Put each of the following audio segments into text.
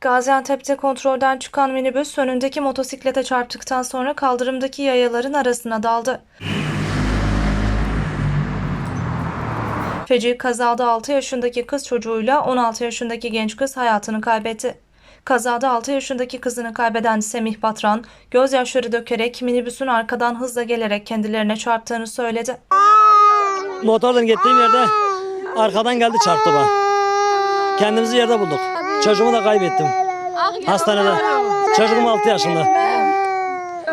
Gaziantep'te kontrolden çıkan minibüs önündeki motosiklete çarptıktan sonra kaldırımdaki yayaların arasına daldı. Feci kazada 6 yaşındaki kız çocuğuyla 16 yaşındaki genç kız hayatını kaybetti. Kazada 6 yaşındaki kızını kaybeden Semih Batran, gözyaşları dökerek minibüsün arkadan hızla gelerek kendilerine çarptığını söyledi. Motorla gittiğim yerde arkadan geldi çarptı bana. Kendimizi yerde bulduk. Çocuğumu da kaybettim. Hastanede. Çocuğum 6 yaşında.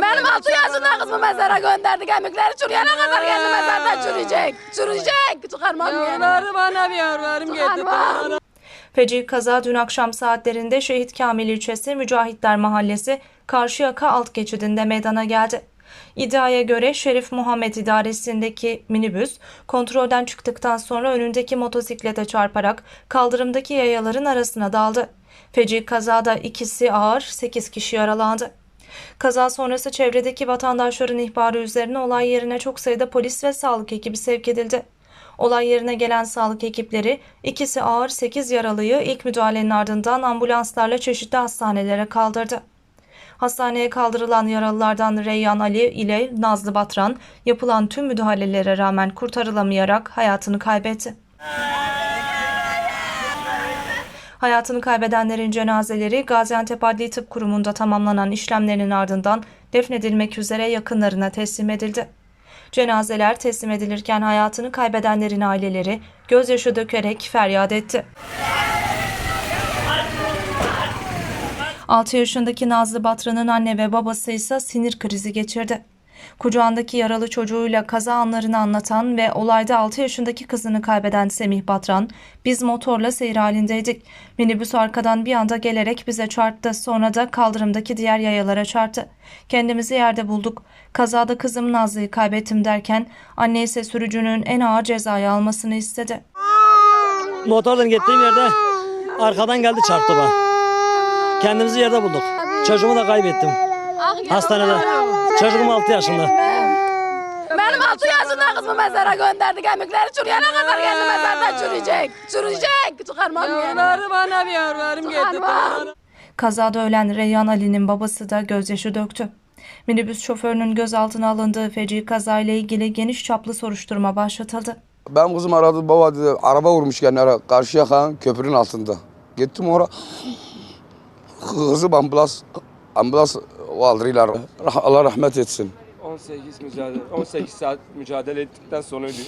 Benim 6 yaşında kızımı mezara gönderdik. Kemikleri çürüyene kadar kendi mezarda çürüyecek. Çürüyecek. Çıkarmam yani. Yavruları bana bir yavrularım. Çıkarmam. Feci kaza dün akşam saatlerinde Şehit Kamil ilçesi Mücahitler Mahallesi Karşıyaka alt geçidinde meydana geldi. İddiaya göre Şerif Muhammed idaresindeki minibüs kontrolden çıktıktan sonra önündeki motosiklete çarparak kaldırımdaki yayaların arasına daldı. Feci kazada ikisi ağır, 8 kişi yaralandı. Kaza sonrası çevredeki vatandaşların ihbarı üzerine olay yerine çok sayıda polis ve sağlık ekibi sevk edildi. Olay yerine gelen sağlık ekipleri ikisi ağır 8 yaralıyı ilk müdahalenin ardından ambulanslarla çeşitli hastanelere kaldırdı. Hastaneye kaldırılan yaralılardan Reyyan Ali ile Nazlı Batran yapılan tüm müdahalelere rağmen kurtarılamayarak hayatını kaybetti. Hayatını kaybedenlerin cenazeleri Gaziantep Adli Tıp Kurumu'nda tamamlanan işlemlerin ardından defnedilmek üzere yakınlarına teslim edildi. Cenazeler teslim edilirken hayatını kaybedenlerin aileleri gözyaşı dökerek feryat etti. 6 yaşındaki Nazlı Batran'ın anne ve babası ise sinir krizi geçirdi. Kucağındaki yaralı çocuğuyla kaza anlarını anlatan ve olayda 6 yaşındaki kızını kaybeden Semih Batran, biz motorla seyir halindeydik. Minibüs arkadan bir anda gelerek bize çarptı. Sonra da kaldırımdaki diğer yayalara çarptı. Kendimizi yerde bulduk. Kazada kızım Nazlı'yı kaybettim derken anne ise sürücünün en ağır cezayı almasını istedi. Motorla gittiğim yerde arkadan geldi çarptı bana. Kendimizi yerde bulduk. Çocuğumu da kaybettim. Hastanede. Çocuğum 6 yaşında. Benim 6 yaşında kızımı mezara gönderdik. Kemikleri çürüyene kadar kendi mezarda çürüyecek. Çürüyecek. Çıkarmam yani. Yavruları bana bir yavrularım. Çıkarmam. Kazada ölen Reyhan Ali'nin babası da gözyaşı döktü. Minibüs şoförünün gözaltına alındığı feci kazayla ilgili geniş çaplı soruşturma başlatıldı. Benim kızım aradı baba dedi araba vurmuş kendine karşı yakan köprünün altında. Gittim oraya. Kızım ambulans ambulans kaldırıyorlar. Allah rahmet etsin. 18 mücadele 18 saat mücadele ettikten sonra ölüyor.